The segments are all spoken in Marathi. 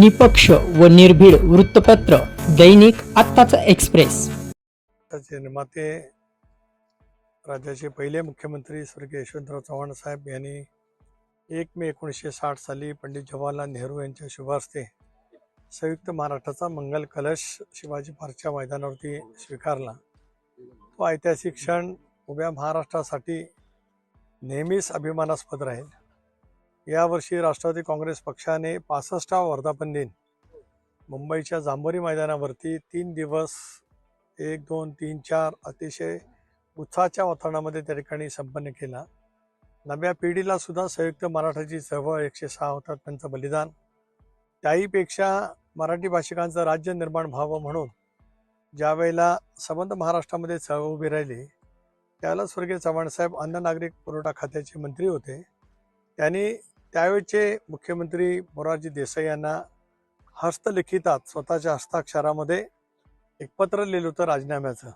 निपक्ष व निर्भीड वृत्तपत्र दैनिक आत्ताचा एक्सप्रेस. त्याचे निर्माते राज्याचे पहिले मुख्यमंत्री स्वर्गीय यशवंतराव चव्हाण साहेब यांनी एक मे एकोणीसशे साठ साली पंडित जवाहरलाल नेहरू यांच्या शुभास्ते संयुक्त महाराष्ट्राचा मंगल कलश शिवाजी पार्कच्या मैदानावरती स्वीकारला. तो ऐतिहासिक क्षण उभ्या महाराष्ट्रासाठी नेहमीच अभिमानास्पद राहील. यावर्षी राष्ट्रवादी काँग्रेस पक्षाने पासष्टावा वर्धापन दिन. मुंबईच्या जांभोरी मैदानावरती तीन दिवस एक दोन तीन चार अतिशय उत्साहाच्या वातावरणामध्ये त्या ठिकाणी संपन्न केला. नव्या पिढीला सुद्धा संयुक्त मराठाची चळवळ एकशे सहा होतात त्यांचं बलिदान. त्याहीपेक्षा मराठी भाषिकांचं राज्य निर्माण व्हावं म्हणून ज्यावेळेला संबंध महाराष्ट्रामध्ये चळवळ उभी राहिली त्यावेळेला स्वर्गीय चव्हाणसाहेब अन्न नागरिक पुरवठा खात्याचे मंत्री होते. त्यांनी त्यावेळचे मुख्यमंत्री मोरारजी देसाई यांना हस्तलिखितात स्वतःच्या हस्ताक्षरामध्ये एक पत्र लिहिलं होतं राजीनाम्याचं.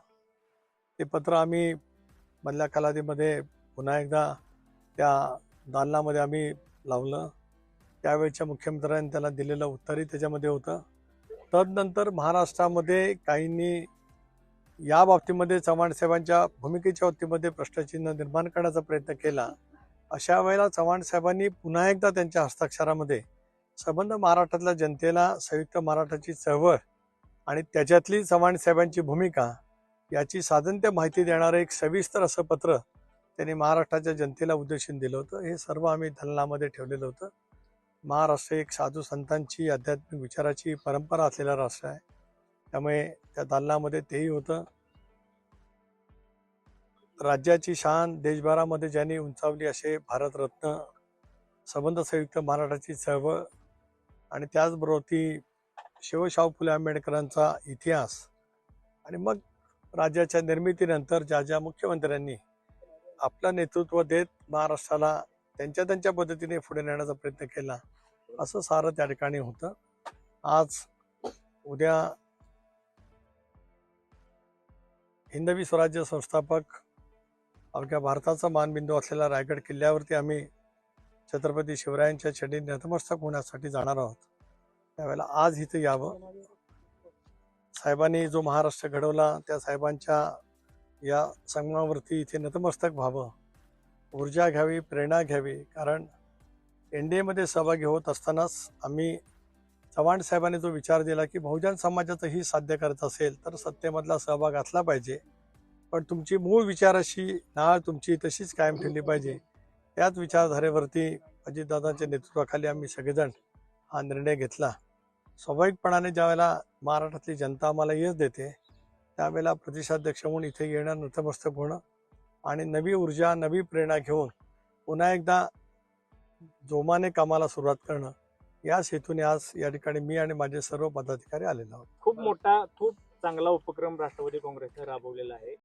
ते पत्र आम्ही मधल्या कालावधीमध्ये पुन्हा एकदा त्या दालनामध्ये आम्ही लावलं. त्यावेळच्या मुख्यमंत्र्यांनी त्याला दिलेलं उत्तरही त्याच्यामध्ये होतं. तदनंतर महाराष्ट्रामध्ये काहींनी या बाबतीमध्ये चव्हाण साहेबांच्या भूमिकेच्या बाबतीमध्ये प्रश्नचिन्ह निर्माण करण्याचा प्रयत्न केला. अशा वेळेला चव्हाण साहेबांनी पुन्हा एकदा त्यांच्या हस्ताक्षरामध्ये संबंध महाराष्ट्रातल्या जनतेला संयुक्त मराठाची चळवळ आणि त्याच्यातली चव्हाण साहेबांची भूमिका याची साधनत्य माहिती देणारं एक सविस्तर असं पत्र त्यांनी महाराष्ट्राच्या जनतेला उद्देशून दिलं होतं. हे सर्व आम्ही दलनामध्ये ठेवलेलं होतं. महाराष्ट्र एक साधू संतांची आध्यात्मिक विचाराची परंपरा असलेला राष्ट्र आहे. त्यामुळे त्या दालनामध्ये तेही होतं. राज्याची शान देशभरामध्ये ज्यांनी उंचावली असे भारतरत्न संबंध संयुक्त महाराष्ट्राची चळवळ आणि त्याचबरोबर ती शिवशाहू फुले आंबेडकरांचा इतिहास आणि मग राज्याच्या निर्मितीनंतर ज्या ज्या मुख्यमंत्र्यांनी आपलं नेतृत्व देत महाराष्ट्राला त्यांच्या त्यांच्या पद्धतीने पुढे नेण्याचा प्रयत्न केला असं सारं त्या ठिकाणी होतं. आज उद्या हिंदवी स्वराज्य संस्थापक अवघ्या भारताचा मानबिंदू असलेला रायगड किल्ल्यावरती आम्ही छत्रपती शिवरायांच्या छडी नतमस्तक होण्यासाठी जाणार आहोत. त्यावेळेला आज इथं यावं. साहेबांनी जो महाराष्ट्र घडवला त्या साहेबांच्या या संगमावरती इथे नतमस्तक व्हावं. ऊर्जा घ्यावी प्रेरणा घ्यावी. कारण एन डी एमध्ये सहभागी होत असतानाच आम्ही चव्हाण साहेबांनी जो विचार दिला की बहुजन समाजाचं ही साध्य करत असेल तर सत्तेमधला सहभाग असला पाहिजे. पण तुमची मूळ विचाराशी नाळ तुमची तशीच कायम ठेवली पाहिजे. त्याच विचारधारेवरती अजितदादांच्या नेतृत्वाखाली आम्ही सगळेजण हा निर्णय घेतला. स्वाभाविकपणाने ज्यावेळेला महाराष्ट्रातली जनता आम्हाला यश देते त्यावेळेला प्रदेशाध्यक्ष म्हणून इथे येणं नतमस्तक होणं आणि नवी ऊर्जा नवी प्रेरणा घेऊन पुन्हा एकदा जोमाने कामाला सुरुवात करणं याच हेतूने आज या ठिकाणी मी आणि माझे सर्व पदाधिकारी आलेलो आहोत. खूप मोठा खूप चांगला उपक्रम राष्ट्रवादी काँग्रेसने राबवलेला आहे.